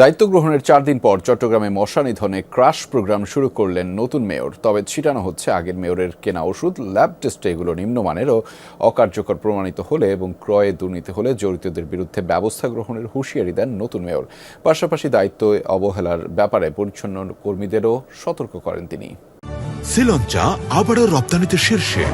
দায়িত্ব গ্রহণের চার দিন পর চট্টগ্রামে মশা নিধনে ক্রাশ প্রোগ্রাম শুরু করলেন নতুন মেয়র। তবে ছিটানো হচ্ছে আগের মেয়রের কেনা ওষুধ, ল্যাব টেস্টে এগুলো নিম্নমানেরও অকার্যকর প্রমাণিত হলে এবং ক্রয়ে দুর্নীতি হলে জড়িতদের বিরুদ্ধে ব্যবস্থা গ্রহণের হুঁশিয়ারি দেন নতুন মেয়র। পাশাপাশি দায়িত্ব অবহেলার ব্যাপারে পরিচ্ছন্ন কর্মীদেরও সতর্ক করেন তিনি। শ্রীলঞ্চা আবারও রপ্তানিতে শীর্ষে।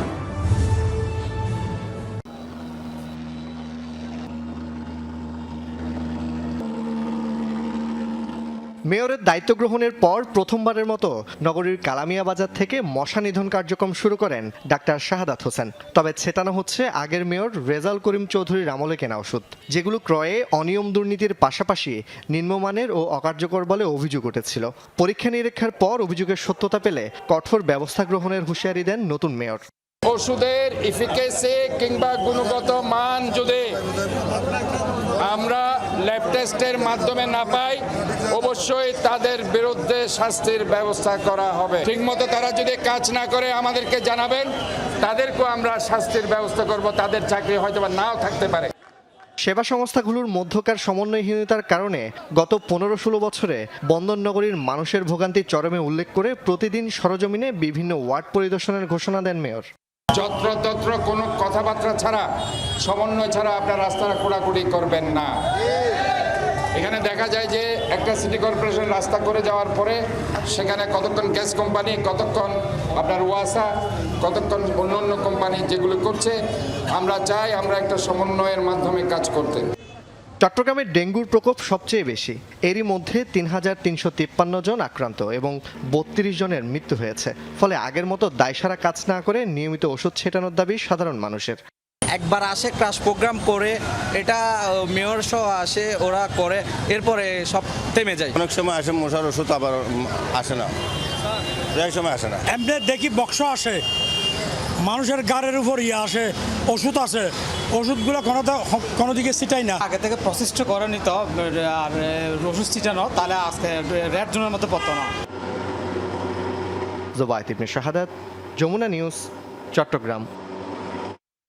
মেয়রের দায়িত্ব গ্রহণের পর প্রথমবারের মতো নগরীর কালামিয়া বাজার থেকে মশা নিধন কার্যক্রম শুরু করেন ডাক্তার শাহাদাত হোসেন। তবে ছেটানো হচ্ছে আগের মেয়র রেজাল করিম চৌধুরীর আমলে কেনা ওষুধ, যেগুলো ক্রয়ে অনিয়ম দুর্নীতির পাশাপাশি নিম্নমানের ও অকার্যকর বলে অভিযোগ উঠেছিল। পরীক্ষা নিরীক্ষার পর অভিযোগের সত্যতা পেলে কঠোর ব্যবস্থা গ্রহণের হুঁশিয়ারি দেন নতুন মেয়র। ওষুধের ইফিকেসি কিংবা গুণগত মান যদি আমরা ল্যাব টেস্টের মাধ্যমে না পাই, অবশ্যই তাদের বিরুদ্ধে শাস্তির ব্যবস্থা করা হবে। ঠিকমতো তারা যদি কাজ না করে আমাদেরকে জানাবেন, তাদেরকেও আমরা শাস্তির ব্যবস্থা করব, তাদের চাকরি হয়তো বা নাও থাকতে পারে। সেবা সংস্থাগুলোর মধ্যকার সমন্বয়হীনতার কারণে গত পনেরো ষোলো বছরে বন্দর নগরীর মানুষের ভোগান্তি চরমে উল্লেখ করে প্রতিদিন সরজমিনে বিভিন্ন ওয়ার্ড পরিদর্শনের ঘোষণা দেন মেয়র। যত্রতত্র কোনো কথাবার্তা ছাড়া, সমন্বয় ছাড়া আপনার রাস্তাটা কোড়াকুড়ি করবেন না। এখানে দেখা যায় যে একটা সিটি কর্পোরেশন রাস্তা করে যাওয়ার পরে সেখানে কতক্ষণ গ্যাস কোম্পানি, কতক্ষণ আপনার ওয়াসা, কতক্ষণ অন্য অন্য কোম্পানি যেগুলো করছে, আমরা চাই আমরা একটা সমন্বয়ের মাধ্যমে কাজ করতে। চট্টগ্রামে ডেঙ্গুর প্রকোপ সবচেয়ে বেশি। এরই মধ্যে তিন হাজার তিনশো তিপ্পান্ন জন আক্রান্ত এবং বত্রিশ জনের মৃত্যু হয়েছে। ফলে আগের মতো দায়সারা কাজ না করে নিয়মিত ওষুধ ছেটানোর দাবি সাধারণ মানুষের। একবার আসে ক্রাশ প্রোগ্রাম করে এটা মেয়র সহ আসে ওরা করে এরপরে সব থেমে যায়। অনেক সময় আসে মশার ওষুধ আবার আসে না। সময় আসে না। এমনি দেখি বক্স আসে মানুষের গাড়ির উপর ইয়ে আসে ওষুধ আসে ওষুধগুলো কোনো কোনো দিকে ছিটাই না। আগে থেকে প্রসেসটা করে নিত আর ওষুধ ছিটানো তাহলে আজকে রেড জোনের মতো পড়তো না। জোবায়ত ইবনে শাহাদাত যমুনা নিউজ চট্টগ্রাম।